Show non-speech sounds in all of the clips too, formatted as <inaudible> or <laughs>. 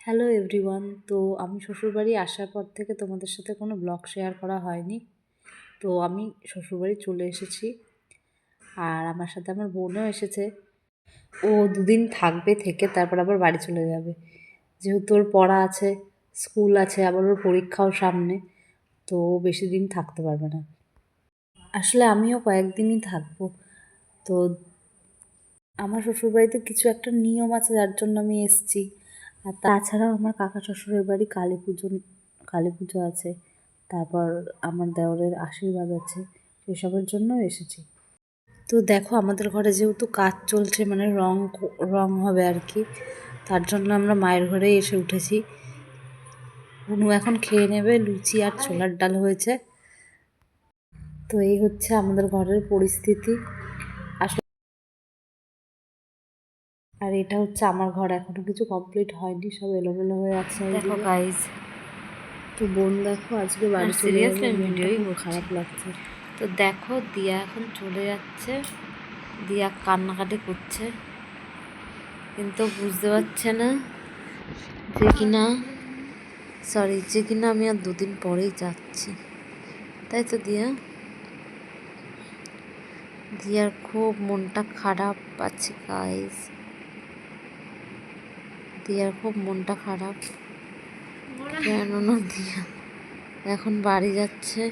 Hello everyone তো আমি শ্বশুরবাড়ি আসার পর থেকে তোমাদের সাথে কোনো ব্লগ শেয়ার করা হয়নি। তো আমি শ্বশুরবাড়ি চলে এসেছি আর আমার সাথে আমার বোনও এসেছে। ও দুদিন থাকবে থেকে তারপর আবার বাড়ি চলে যাবে। যেহেতু ওর পড়া আছে, স্কুল আছে, আবার ওর পরীক্ষাও সামনে, তো বেশি দিন থাকতে পারবে না। আসলে আমিও কয়েকদিনই থাকব। তো আমার শ্বশুরবাড়িতে কিছু একটা নিয়ম আছে যার জন্য আমি এসেছি। আর তাছাড়াও আমার কাকা শ্বশুরের বাড়ি কালী পুজো কালী পুজো আছে। তারপর আমার দেওরের আশীর্বাদ আছে। সেসবের জন্য এসেছি। তো দেখো, আমাদের ঘরে যেহেতু কাজ চলছে মানে রং রং হবে আর কি, তার জন্য আমরা মায়ের ঘরেই এসে উঠেছি। অনু এখন খেয়ে নেবে, লুচি আর ছোলার ডাল হয়েছে। তো এই হচ্ছে আমাদের ঘরের পরিস্থিতি। এটা হচ্ছে আমার ঘর এখনও কিছু কমপ্লিট হয়নি সব এলোমেলো হয়ে আছে দেখো। গাইজ তো বোন দেখো আজকে বাড়ি চলে ভিডিওই খারাপ লাগছে। তো দেখো দিয়া এখন চলে যাচ্ছে। দিয়া কান্নাকাটি করছে। কিন্তু বুঝতে পারছে না যে কিনা সরি যে কিনা আমি আর দুদিন পরেই যাচ্ছি। তাই তো দিয়া? দিয়ার খুব মনটা খারাপ আছে গাইজ দিয়ার খুব মনটা খারাপ। কেননা দিয়া? এখন বাড়ি যাচ্ছে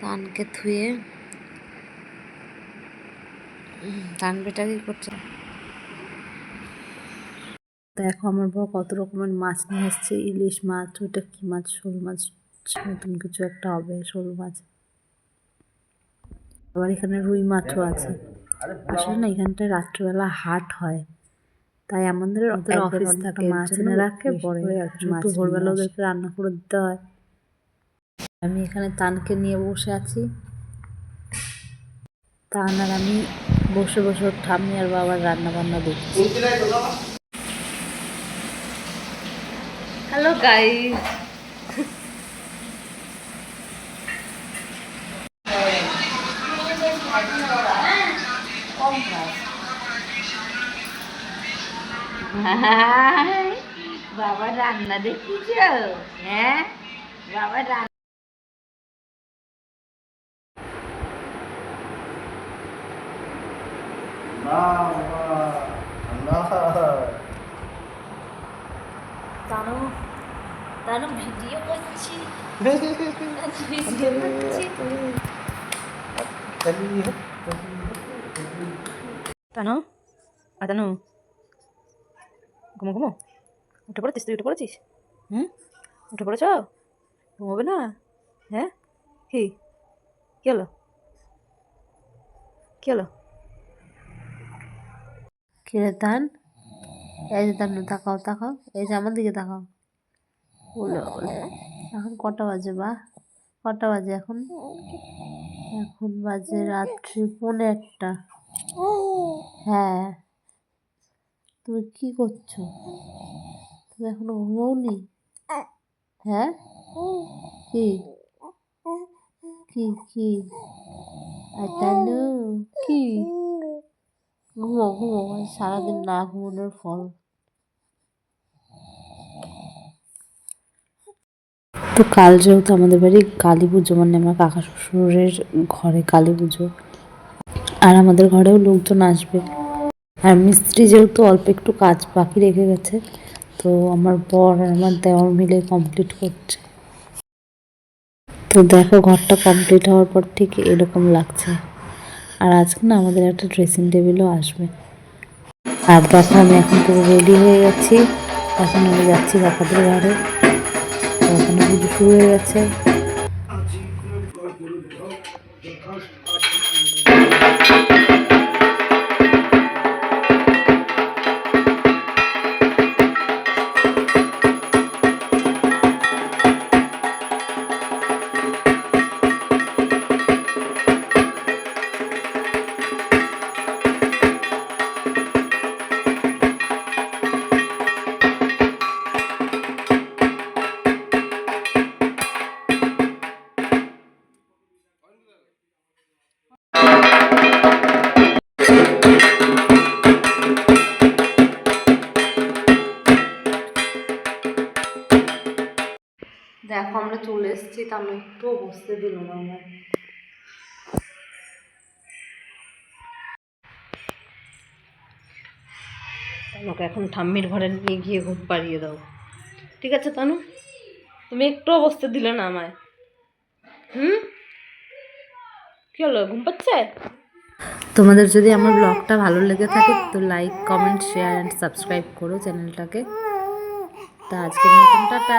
তানকে থুয়ে। তান বেটা কি করছে? দেখো আমার বউ কত রকমের মাছ নিয়ে এসছে। ইলিশ মাছ ওইটা কি মাছ? শোল মাছ নতুন কিছু একটা হবে শোল মাছ। আবার এখানে রুই মাছও আছে। আসলে না এখানটায় রাত্রিবেলা হাট হয়। তাই আমাদের ওদের অফিস থাকে মাছ এনে রাখে, পরে মাছ ভোরবেলা ওদেরকে রান্না করে দিতে হয় আমি এখানে তানকে নিয়ে বসে আছি। তান আর আমি বসে বসে ওর ঠাম্মি আর বাবার রান্না বান্না দেখছি হ্যালো গাইস <laughs> বাবা রান্না দেখিছ হ্যাঁ? বাবা রান্না তানু তানু ভিডিও করছি ভিডিও করছি। <laughs> তানো আ তানো। ঘুমো ঘুমো। উঠে পড়েছিস তুই? উঠে পড়েছিস? হুম? উঠে পড়েছ? ঘুমোবে না? হ্যাঁ? কি? কী হলো? কী হলো? কিরে তান? এই যে তান তাকাও তাকাও। এই যে আমার দিকে তাকাও। বলে এখন কটা বাজে বা? কটা বাজে এখন? এখন বাজে রাত্রি পৌনে একটা। হ্যাঁ। তুমি কি করছ? তুমি এখনও ঘুমোওনি হ্যাঁ? কি? কি কি? আর কি? ঘুমো ঘুমো সারাদিন না ঘুমানোর ফল। তো কাল যেহেতু আমাদের বাড়ি কালী পুজো মানে আমার কাকা শ্বশুরের ঘরে কালী পুজো। আর আমাদের ঘরেও লোকজন আসবে। আর মিস্ত্রি যেহেতু অল্প একটু কাজ বাকি রেখে গেছে, তো আমার বর আর আমার দেওয়ার মিলে কমপ্লিট করছে। তো দেখো ঘরটা কমপ্লিট হওয়ার পর ঠিক এরকম লাগছে। আর আজকে না আমাদের একটা ড্রেসিং টেবিলও আসবে। আর দেখো আমি এখন পুরো রেডি হয়ে গেছি। এখন আমি যাচ্ছি কাকাদের ঘরে। ওখানে পুজো শুরু হয়ে গেছে। এসেছি তা আমরা একটুও বসতে দিল না আমার তানুকে এখন ঠাম্মির ঘরে নিয়ে গিয়ে ঘুম পাড়িয়ে দাও। ঠিক আছে তানু? তুমি একটুও বসতে দিলে না আমায়। হুম? কি হলো ঘুম পাচ্ছে? তোমাদের যদি আমার ব্লগটা ভালো লেগে থাকে তো like comment share and subscribe করো চ্যানেলটাকে। তা আজকের মতন টাটা।